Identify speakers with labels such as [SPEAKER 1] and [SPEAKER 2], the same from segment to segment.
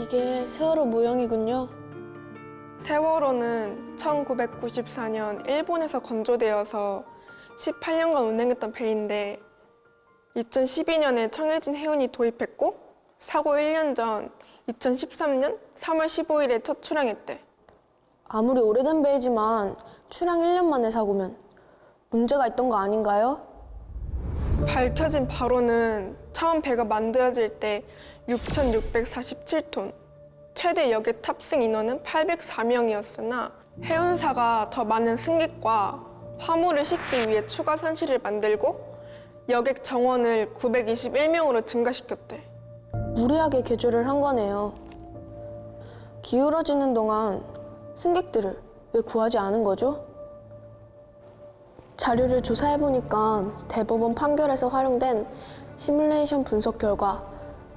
[SPEAKER 1] 이게 세월호 모형이군요.
[SPEAKER 2] 세월호는 1994년 일본에서 건조되어서 18년간 운행했던 배인데 2012년에 청해진 해운이 도입했고 사고 1년 전 2013년 3월 15일에 첫 출항했대.
[SPEAKER 1] 아무리 오래된 배이지만 출항 1년 만에 사고면 문제가 있던 거 아닌가요?
[SPEAKER 2] 밝혀진 바로는 처음 배가 만들어질 때 6,647톤, 최대 여객 탑승 인원은 804명이었으나 해운사가 더 많은 승객과 화물을 싣기 위해 추가 선실을 만들고 여객 정원을 921명으로 증가시켰대.
[SPEAKER 1] 무리하게 개조를 한 거네요. 기울어지는 동안 승객들을 왜 구하지 않은 거죠? 자료를 조사해보니까 대법원 판결에서 활용된 시뮬레이션 분석 결과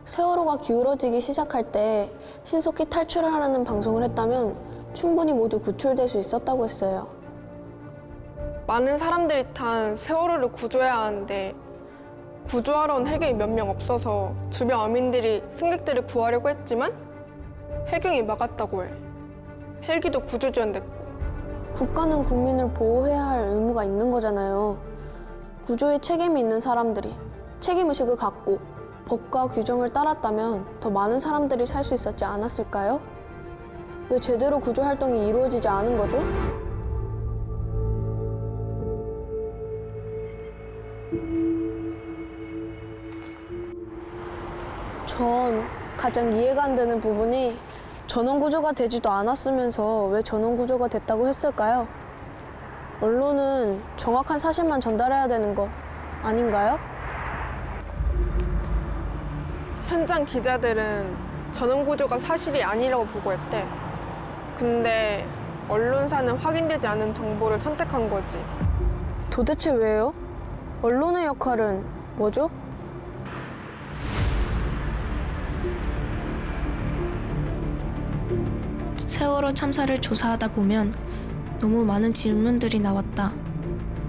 [SPEAKER 1] 세월호가 기울어지기 시작할 때 신속히 탈출을 하라는 방송을 했다면 충분히 모두 구출될 수 있었다고 했어요.
[SPEAKER 2] 많은 사람들이 탄 세월호를 구조해야 하는데 구조하러 온 해경이 몇 명 없어서 주변 어민들이 승객들을 구하려고 했지만 해경이 막았다고 해. 헬기도 구조 지연됐고.
[SPEAKER 1] 국가는 국민을 보호해야 할 의무가 있는 거잖아요. 구조에 책임이 있는 사람들이 책임의식을 갖고 법과 규정을 따랐다면 더 많은 사람들이 살 수 있었지 않았을까요? 왜 제대로 구조 활동이 이루어지지 않은 거죠? 전 가장 이해가 안 되는 부분이 전원 구조가 되지도 않았으면서 왜 전원 구조가 됐다고 했을까요? 언론은 정확한 사실만 전달해야 되는 거 아닌가요?
[SPEAKER 2] 현장 기자들은 전원 구조가 사실이 아니라고 보고했대. 근데 언론사는 확인되지 않은 정보를 선택한 거지.
[SPEAKER 1] 도대체 왜요? 언론의 역할은 뭐죠?
[SPEAKER 3] 세월호 참사를 조사하다 보면 너무 많은 질문들이 나왔다.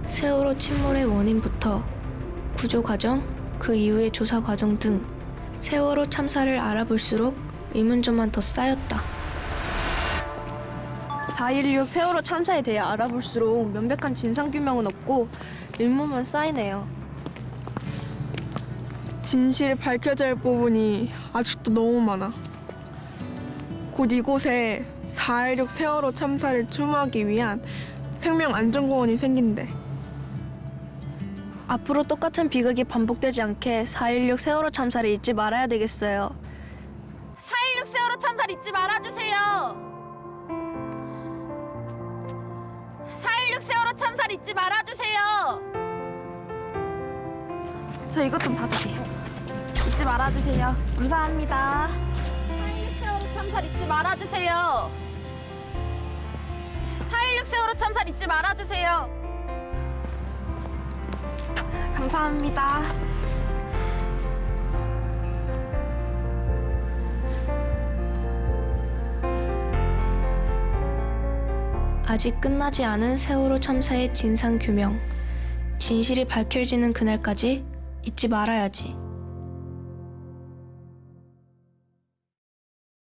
[SPEAKER 3] 세월호 침몰의 원인부터 구조 과정, 그 이후의 조사 과정 등 세월호 참사를 알아볼수록 의문점만 더 쌓였다.
[SPEAKER 4] 4.16 세월호 참사에 대해 알아볼수록 명백한 진상규명은 없고 의문만 쌓이네요.
[SPEAKER 2] 진실이 밝혀져야 할 부분이 아직도 너무 많아. 곧 이곳에 4.16 세월호 참사를 추모하기 위한 생명안전공원이 생긴대.
[SPEAKER 4] 앞으로 똑같은 비극이 반복되지 않게 4.16 세월호 참사를 잊지 말아야 되겠어요.
[SPEAKER 5] 4.16 세월호 참사를 잊지 말아주세요. 4.16 세월호 참사를 잊지 말아주세요.
[SPEAKER 4] 저 이것 좀 봐주세요. 잊지 말아주세요. 감사합니다.
[SPEAKER 5] 4.16 세월호 참사를 잊지 말아주세요. 4.16 세월호 참사를 잊지 말아주세요.
[SPEAKER 4] 감사합니다.
[SPEAKER 3] 아직 끝나지 않은 세월호 참사의 진상 규명. 진실이 밝혀지는 그날까지 잊지 말아야지.